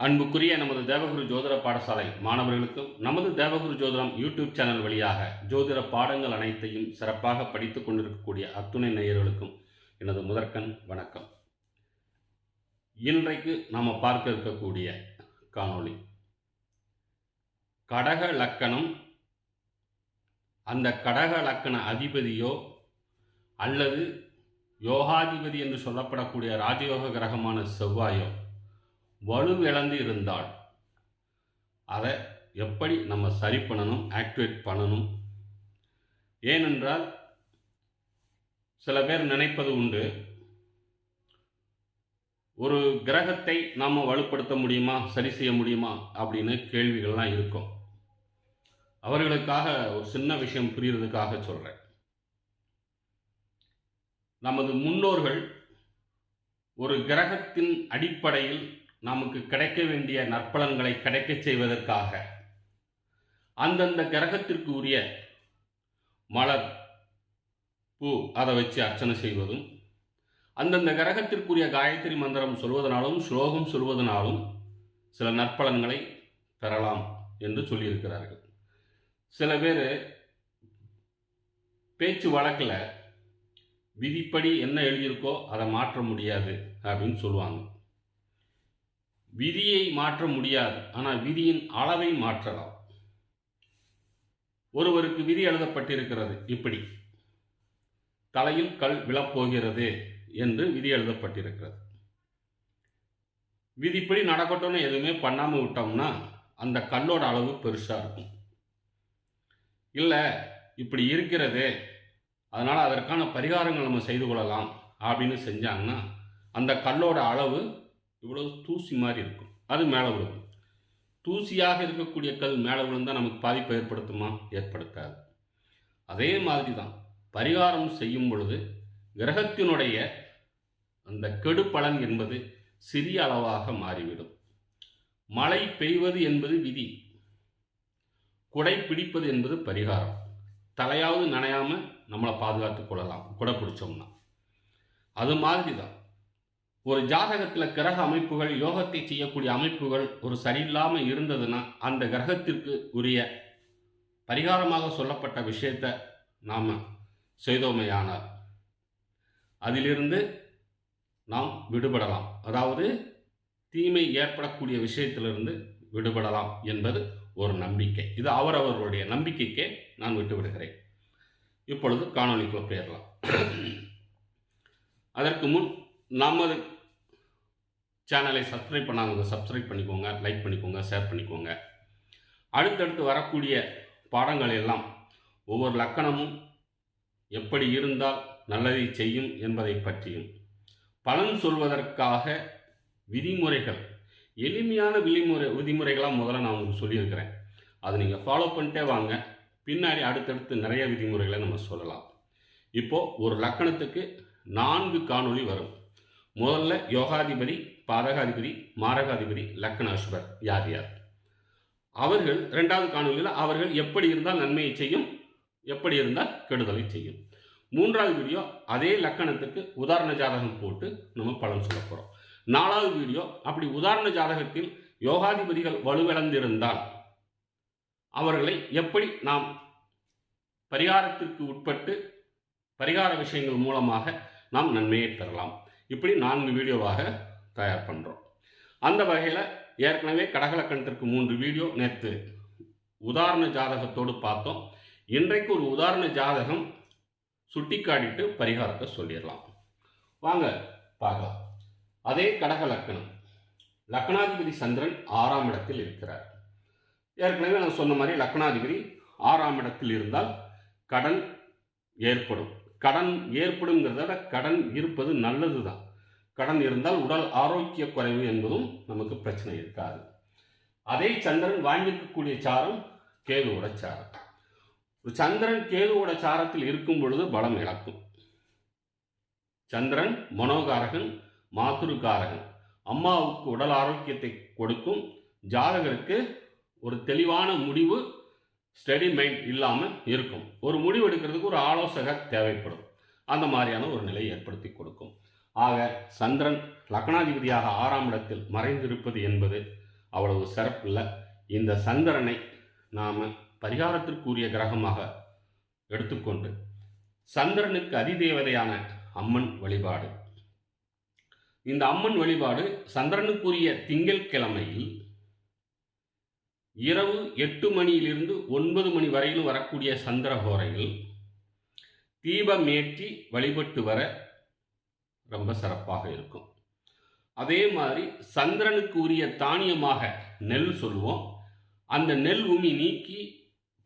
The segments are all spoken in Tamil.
அன்புக்குரிய நமது தேவகுரு ஜோதிட பாடசாலை மாணவர்களுக்கும் நமது தேவகுரு ஜோதிடம் யூடியூப் சேனல் வழியாக ஜோதிட பாடங்கள் அனைத்தையும் சிறப்பாக படித்துக் கொண்டிருக்கக்கூடிய அத்துணை நேயர்களுக்கும் எனது முதற்கண் வணக்கம். இன்றைக்கு நாம் பார்க்க இருக்கக்கூடிய காணொளி. கடக லக்கணம் அந்த கடக லக்கண அதிபதியோ அல்லது யோகாதிபதி என்று சொல்லப்படக்கூடிய ராஜயோக கிரகமான செவ்வாயோ வலுவிழந்து இருந்தால் அதை எப்படி நம்ம சரி பண்ணணும் ஆக்டிவேட் பண்ணணும்? ஏனென்றால் சில பேர் நினைப்பது உண்டு ஒரு கிரகத்தை நாம் வலுப்படுத்த முடியுமா சரி செய்ய முடியுமா அப்படின்னு கேள்விகள்லாம் இருக்கும். அவர்களுக்காக ஒரு சின்ன விஷயம் புரியுறதுக்காக சொல்கிறேன் நமது முன்னோர்கள் ஒரு கிரகத்தின் அடிப்படையில் நமக்கு கிடைக்க வேண்டிய நற்பலன்களை கிடைக்கச் செய்வதற்காக. அந்தந்த கிரகத்திற்கு உரிய மலர் பூ அதை வச்சு அர்ச்சனை செய்வதும் அந்தந்த கிரகத்திற்குரிய காயத்ரி மந்திரம் சொல்வதனாலும் ஸ்லோகம் சொல்வதனாலும் சில நற்பலன்களை பெறலாம் என்று சொல்லியிருக்கிறார்கள். சில பேர் பேச்சு வழக்கில் விதிப்படி என்ன எழுதியிருக்கோ அதை மாற்ற முடியாது அப்படின்னு சொல்லுவாங்க. விதியை மாற்ற முடியாது. ஆனால் விதியின் அளவை மாற்றலாம். ஒருவருக்கு விதி எழுதப்பட்டிருக்கிறது. இப்படி. தலையில் கல் விழப்போகிறது என்று விதி எழுதப்பட்டிருக்கிறது. விதிப்படி நடக்கட்டும்னு எதுவுமே பண்ணாமல் விட்டோம்னா அந்த கல்லோட அளவு பெருசாக இருக்கும். இல்லை இப்படி இருக்கிறது. அதனால் அதற்கான பரிகாரங்கள் நம்ம செய்து கொள்ளலாம் அப்படின்னு செஞ்சாங்கன்னா அந்த கல்லோட அளவு இவ்வளவு தூசி மாதிரி இருக்கும். அது மேலே விழுகும் தூசியாக இருக்கக்கூடிய கல் மேலே விழுந்தால் நமக்கு பாதிப்பை ஏற்படுத்துமா? ஏற்படுத்தாது. அதே மாதிரி தான் பரிகாரம் செய்யும் பொழுது கிரகத்தினுடைய அந்த கெடு பலன் என்பது சிறிய அளவாக மாறிவிடும். மழை பெய்வது என்பது விதி. குடை பிடிப்பது என்பது பரிகாரம். தலையாவது நனையாமல் நம்மளை பாதுகாத்துக் கொள்ளலாம். குடை பிடிச்சோம்னா. அது மாதிரி தான் ஒரு ஜாதகத்தில் கிரக அமைப்புகள் யோகத்தை செய்யக்கூடிய அமைப்புகள் ஒரு சரியில்லாமல் இருந்ததுன்னா அந்த கிரகத்திற்கு உரிய பரிகாரமாக சொல்லப்பட்ட விஷயத்தை நாம் செய்தோமையானால் அதிலிருந்து நாம் விடுபடலாம். அதாவது தீமை ஏற்படக்கூடிய விஷயத்திலிருந்து விடுபடலாம் என்பது ஒரு நம்பிக்கை. இது அவரவர்களுடைய நம்பிக்கைக்கே நான் விட்டுவிடுகிறேன். இப்பொழுது காணொலிக்குள்ள போயிடலாம் அதற்கு முன் நமது சேனலை சப்ஸ்கிரைப் பண்ணாதவங்க சப்ஸ்கிரைப் பண்ணிக்கோங்க லைக் பண்ணிக்கோங்க ஷேர் பண்ணிக்கோங்க. அடுத்தடுத்து வரக்கூடிய பாடங்கள் எல்லாம் ஒவ்வொரு லக்கணமும் எப்படி இருந்தால் நல்லதை செய்யும் என்பதை பற்றியும் பலன் சொல்வதற்காக விதிமுறைகள் எளிமையான விதிமுறை விதிமுறைகளாக முதல்ல நான் உங்களுக்கு சொல்லியிருக்கிறேன். அதை நீங்கள் ஃபாலோ பண்ணிட்டே வாங்க. பின்னாடி அடுத்தடுத்து நிறைய விதிமுறைகளை நம்ம சொல்லலாம். இப்போது ஒரு லக்கணத்துக்கு நான்கு காணொளி வரும். முதல்ல யோகாதிபதி பாதகாதிபதி மாரகாதிபதி லக்கண யார் யார்? அவர்கள் ரெண்டாவது காணொலியில் அவர்கள் எப்படி இருந்தால் நன்மையை செய்யும் எப்படி இருந்தால் கெடுதலை செய்யும். மூன்றாவது வீடியோ அதே லக்கணத்துக்கு உதாரண ஜாதகம் போட்டு நம்ம பலன் சொல்ல போகிறோம் நாலாவது வீடியோ அப்படி உதாரண ஜாதகத்தில் யோகாதிபதிகள் வலுவிழந்திருந்தால் அவர்களை எப்படி நாம் பரிகாரத்திற்கு உட்பட்டு பரிகார விஷயங்கள் மூலமாக நாம் நன்மையை பெறலாம்? இப்படி நான்கு வீடியோவாக தயார் பண்ணுறோம் அந்த வகையில் ஏற்கனவே கடகலக்கணத்திற்கு மூன்று வீடியோ நேற்று உதாரண ஜாதகத்தோடு பார்த்தோம். இன்றைக்கு ஒரு உதாரண ஜாதகம் சுட்டிக்காட்டிட்டு பரிகாரத்தை சொல்லிடலாம். வாங்க பார்க்கலாம். அதே கடக லக்கணம். லக்னாதிபதி சந்திரன் ஆறாம் இடத்தில் இருக்கிறார். ஏற்கனவே நான் சொன்ன மாதிரி லக்னாதிபதி ஆறாம் இடத்தில் இருந்தால் கடன் ஏற்படும். கடன் ஏற்படுங்கிறத விட கடன் இருப்பது நல்லது தான் கடன் இருந்தால் உடல் ஆரோக்கிய குறைவு என்பதும் நமக்கு பிரச்சனை இருக்காது. அதே சந்திரன் வாங்கியிருக்கக்கூடிய சாரம் கேதுவோட சாரம். ஒரு சந்திரன் கேதுவோட சாரத்தில் இருக்கும் பொழுது பலம் இழக்கும். சந்திரன் மனோகாரகன் மாத்துருக்காரகன் அம்மாவுக்கு உடல் ஆரோக்கியத்தை கொடுக்கும். ஜாதகருக்கு ஒரு தெளிவான முடிவு ஸ்டடி மைண்ட் இல்லாமல் இருக்கும். ஒரு முடிவு எடுக்கிறதுக்கு ஒரு ஆலோசகர் தேவைப்படும். அந்த மாதிரியான ஒரு நிலையை ஏற்படுத்தி கொடுக்கும். ஆக சந்திரன் லக்னாதிபதியாக ஆறாம் இடத்தில் மறைந்திருப்பது என்பது அவ்வளவு சிறப்பில்லை இந்த சந்திரனை நாம் பரிகாரத்திற்குரிய கிரகமாக எடுத்துக்கொண்டு சந்திரனுக்கு அதிதேவதையான அம்மன் வழிபாடு. இந்த அம்மன் வழிபாடு சந்திரனுக்குரிய திங்கள் கிழமையில் இரவு எட்டு மணியிலிருந்து ஒன்பது மணி வரையிலும் வரக்கூடிய சந்திரஹோரையில் தீபமேற்றி வழிபட்டு வர ரொம்ப சிறப்பாக இருக்கும். அதே மாதிரி சந்திரனுக்கு உரிய தானியமாக நெல் சொல்லுவோம். அந்த நெல் உமி நீக்கி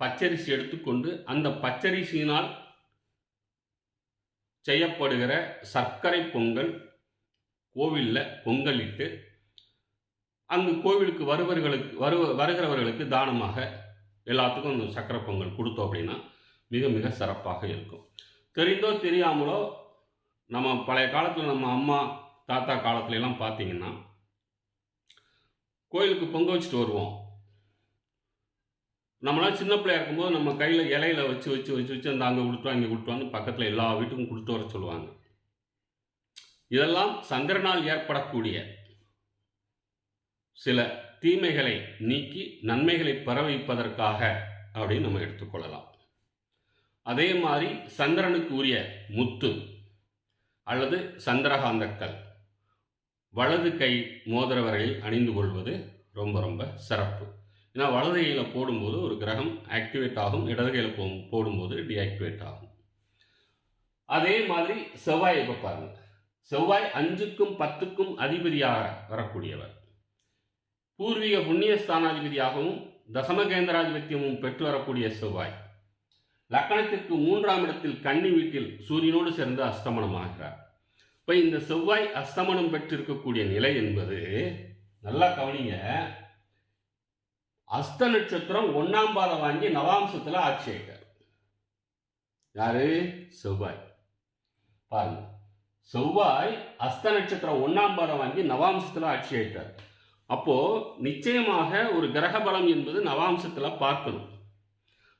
பச்சரிசி எடுத்துக்கொண்டு அந்த பச்சரிசியினால் செய்யப்படுகிற சர்க்கரை பொங்கல் கோவிலில் பொங்கலிட்டு அங்கு கோவிலுக்கு வருவர்களுக்கு வரு வருகிறவர்களுக்கு தானமாக எல்லாத்துக்கும் அந்த சக்கரை பொங்கல் கொடுத்தோம் அப்படின்னா மிக மிக சிறப்பாக இருக்கும். தெரிந்தோ தெரியாமலோ நம்ம பழைய காலத்தில் நம்ம அம்மா தாத்தா காலத்துல எல்லாம் பார்த்தீங்கன்னா கோயிலுக்கு பொங்க வச்சுட்டு வருவோம். நம்மளாம் சின்ன பிள்ளையா இருக்கும்போது நம்ம கையில் இலையில வச்சு வச்சு வச்சு வச்சு அந்த அங்கே கொடுத்துவா இங்கே கொடுத்துவான்னு பக்கத்தில் எல்லா வீட்டுக்கும் கொடுத்து வர சொல்லுவாங்க. இதெல்லாம் சந்திரனால் ஏற்படக்கூடிய சில தீமைகளை நீக்கி நன்மைகளை பரவிப்பதற்காக வைப்பதற்காக அப்படின்னு நம்ம எடுத்துக்கொள்ளலாம். அதே மாதிரி சந்திரனுக்கு உரிய முத்து அல்லது சந்திரகாந்தக்கல் வலது கை மோதிரவரையில் அணிந்து கொள்வது ரொம்ப ரொம்ப சிறப்பு. ஏன்னா வலது கையில் போடும்போது ஒரு கிரகம் ஆக்டிவேட் ஆகும் இடது கையில் போ போடும்போது டிஆக்டிவேட் ஆகும். அதே மாதிரி செவ்வாய் இப்போ பாருங்கள் செவ்வாய் அஞ்சுக்கும் பத்துக்கும் அதிபதியாக வரக்கூடியவர். பூர்வீக புண்ணிய ஸ்தானாதிபதியாகவும் தசமகேந்திராதிபத்தியமும் பெற்று வரக்கூடிய செவ்வாய். லக்கணத்திற்கு மூன்றாம் இடத்தில் கன்னி வீட்டில் சூரியனோடு சேர்ந்து அஸ்தமனம் ஆகிறார் இப்போ இந்த செவ்வாய் அஸ்தமனம் பெற்றிருக்கக்கூடிய நிலை என்பது நல்லா கவனிங்க. அஸ்த நட்சத்திரம் ஒன்னாம் பாதம் வாங்கி நவாம்சத்தில் ஆட்சி ஆயிட்டார் யாரு? செவ்வாய். பாருங்க. செவ்வாய் அஸ்த நட்சத்திரம் ஒன்னாம் பாதம் வாங்கி நவாம்சத்தில் ஆட்சி ஆயிட்டார் அப்போ நிச்சயமாக ஒரு கிரக பலம் என்பது நவாம்சத்தில் பார்க்கணும்.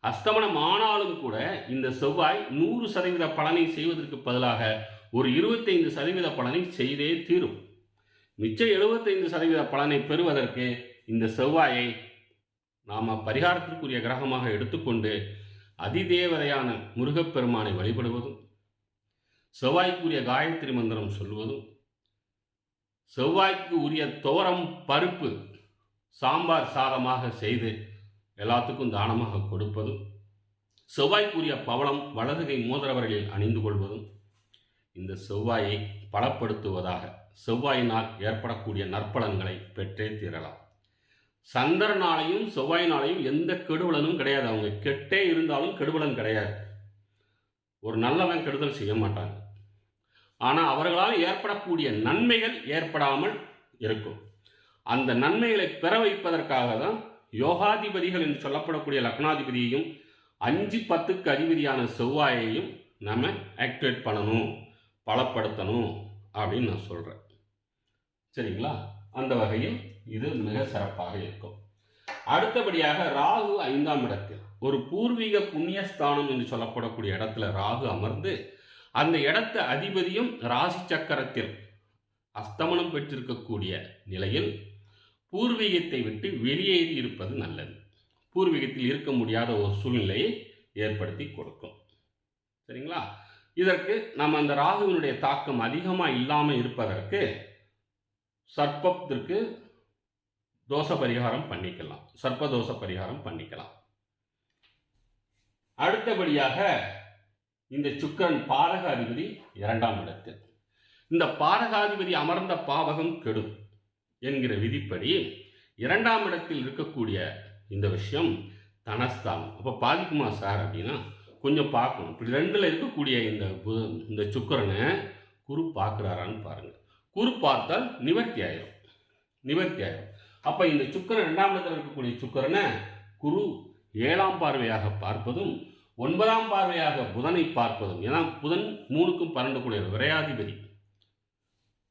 அஸ்தமனம் ஆனாலும் கூட இந்த செவ்வாய் நூறு சதவீத பலனை செய்வதற்கு பதிலாக ஒரு இருபத்தைந்து சதவீத பலனை செய்தே தீரும். மிச்சம் எழுபத்தைந்து சதவீத பலனை பெறுவதற்கு இந்த செவ்வாயை நாம் பரிகாரத்திற்குரிய கிரகமாக எடுத்துக்கொண்டு அதிதேவதையான முருகப்பெருமானை வழிபடுவதும் செவ்வாய்க்குரிய காயத்ரி மந்திரம் சொல்வதும் செவ்வாய்க்கு உரிய துவரம் பருப்பு சாம்பார் சாதமாக செய்து எல்லாத்துக்கும் தானமாக கொடுப்பதும் செவ்வாய்க்குரிய பவளம் வலதுகை மோதிரவர்களில் அணிந்து கொள்வதும் இந்த செவ்வாயை பலப்படுத்துவதாக செவ்வாயினால் ஏற்படக்கூடிய நற்பலன்களை பெற்றே தீரலாம். சந்திரனாலையும் செவ்வாயினாலையும் எந்த கெடுபலனும் கிடையாது. அவங்க கெட்டே இருந்தாலும் கெடுபலன் கிடையாது. ஒரு நல்லவன் கெடுதல் செய்ய மாட்டாங்க ஆனால் அவர்களால் ஏற்படக்கூடிய நன்மைகள் ஏற்படாமல் இருக்கும். அந்த நன்மைகளை பெற வைப்பதற்காக தான் யோகாதிபதிகள் என்று சொல்லப்படக்கூடிய லக்னாதிபதியையும் அஞ்சு பத்துக்கு அதிபதியான செவ்வாயையும் நம்ம ஆக்டிவேட் பண்ணணும் பலப்படுத்தணும் அப்படின்னு நான் சொல்கிறேன் சரிங்களா? அந்த வகையில் இது மிக சிறப்பாக இருக்கும். அடுத்தபடியாக ராகு ஐந்தாம் இடத்தில் ஒரு பூர்வீக புண்ணியஸ்தானம் என்று சொல்லப்படக்கூடிய இடத்துல ராகு அமர்ந்து அந்த இடத்த அதிபதியும் ராசி சக்கரத்தில் அஸ்தமனம் பெற்றிருக்கக்கூடிய நிலையில் பூர்வீகத்தை விட்டு வெளியேறி இருப்பது நல்லது. பூர்வீகத்தில் இருக்க முடியாத ஒரு சூழ்நிலையை ஏற்படுத்தி கொடுக்கும். சரிங்களா? இதற்கு நம்ம அந்த ராகுவினுடைய தாக்கம் அதிகமாக இல்லாமல் இருப்பதற்கு சர்ப்பத்திற்கு தோஷ பரிகாரம் பண்ணிக்கலாம். சர்ப்ப தோஷ பரிகாரம் பண்ணிக்கலாம். அடுத்தபடியாக இந்த சுக்கரன் பாரக அதிபதி இரண்டாம் இடத்தில். இந்த பாரகாதிபதி அமர்ந்த பாவகம் கெடும் என்கிற விதிப்படி இரண்டாம் இடத்தில் இருக்கக்கூடிய இந்த விஷயம் தனஸ்தானம். அப்போ பாதிக்குமா சார் அப்படின்னா கொஞ்சம் பார்க்கணும். இப்படி ரெண்டில் இருக்கக்கூடிய இந்த இந்த சுக்கரனை குரு பார்க்குறாரான்னு பாருங்கள் குரு பார்த்தால் நிவர்த்தி ஆயிரும். நிவர்த்தி ஆயிரும். அப்போ இந்த சுக்கரன் ரெண்டாம் இடத்தில் இருக்கக்கூடிய சுக்கரனை குரு ஏழாம் பார்வையாக பார்ப்பதும் ஒன்பதாம் பார்வையாக புதனை பார்ப்பதும் ஏன்னா புதன் மூணுக்கும் பன்னெண்டு கூடிய விரையாதிபதி.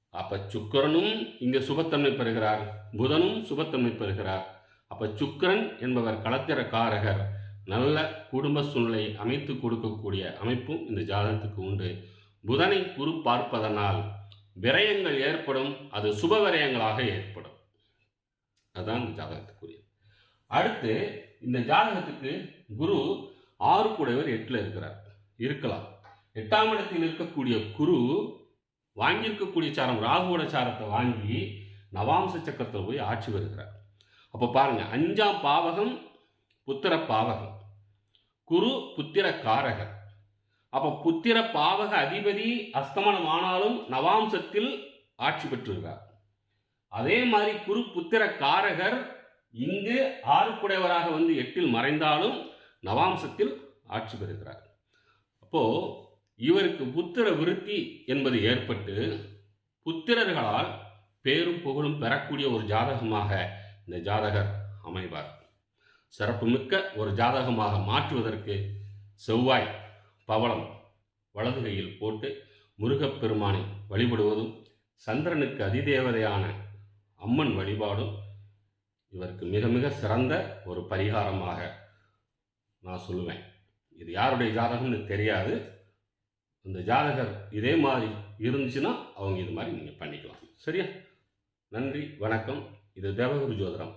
அப்ப சுக்கரனும் இங்க சுபத்தன்மை பெறுகிறார். புதனும் சுபத்தன்மை பெறுகிறார். அப்ப சுக்கரன் என்பவர் களத்திரக்காரகர் நல்ல குடும்ப சூழ்நிலை அமைத்து கொடுக்கக்கூடிய அமைப்பும் இந்த ஜாதகத்துக்கு உண்டு. புதனை குரு பார்ப்பதனால் விரயங்கள் ஏற்படும் அது சுப விரயங்களாக ஏற்படும். அதுதான் இந்த ஜாதகத்துக்குரிய. அடுத்து இந்த ஜாதகத்துக்கு குரு ஆறு கூடையவர் எட்டில் இருக்கிறார். இருக்கலாம். எட்டாம் இடத்தில் இருக்கக்கூடிய குரு வாங்கியிருக்கக்கூடிய சாரம் ராகுவோட சாரத்தை வாங்கி நவாம்ச சக்கரத்தில் போய் ஆட்சி வருகிறார் அப்போ பாருங்கள் அஞ்சாம் பாவகம் புத்திர பாவகம். குரு புத்திர காரகர். அப்போ புத்திர பாவக அதிபதி அஸ்தமனம் ஆனாலும் நவாம்சத்தில் ஆட்சி பெற்றிருக்கார் அதே மாதிரி குரு புத்திர காரகர் இங்கு ஆறுக்குடையவராக வந்து எட்டில் மறைந்தாலும் நவாம்சத்தில் ஆட்சி பெறுகிறார். அப்போ இவருக்கு புத்திர விருத்தி என்பது ஏற்பட்டு புத்திரர்களால் பேரும் புகழும் பெறக்கூடிய ஒரு ஜாதகமாக இந்த ஜாதகர் அமைவார். சிறப்புமிக்க ஒரு ஜாதகமாக மாற்றுவதற்கு செவ்வாய் பவளம் வலது கையில் போட்டு முருகப்பெருமானை வழிபடுவதும் சந்திரனுக்கு அதிதேவதையான அம்மன் வழிபாடும் இவருக்கு மிக மிக சிறந்த ஒரு பரிகாரமாக நான் சொல்லுவேன். இது யாருடைய ஜாதகம்னு தெரியாது. இந்த ஜாதகர் இதே மாதிரி இருந்துச்சுன்னா அவங்க இது மாதிரி நீங்கள் பண்ணிக்கலாம். சரியா? நன்றி வணக்கம். இது தேவகுரு ஜோதிடம்.